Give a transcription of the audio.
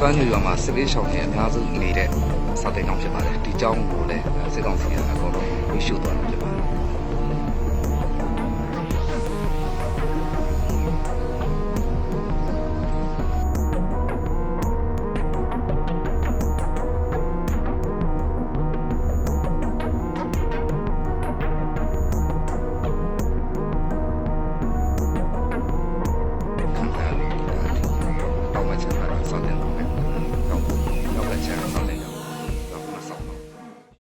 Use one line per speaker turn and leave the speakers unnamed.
ကွမ်းညူရွာမှာစစ်ပေးရှောင်နေအများစုနေတဲ့စာတေကောင်ဖြစ်ပါတယ်ဒီเจ้าကိုလည်းစစ်ကောင်စီကအကုန်လုံးဝှေ့ရှုသွားတာဖြစ်ပါတယ် 三点钟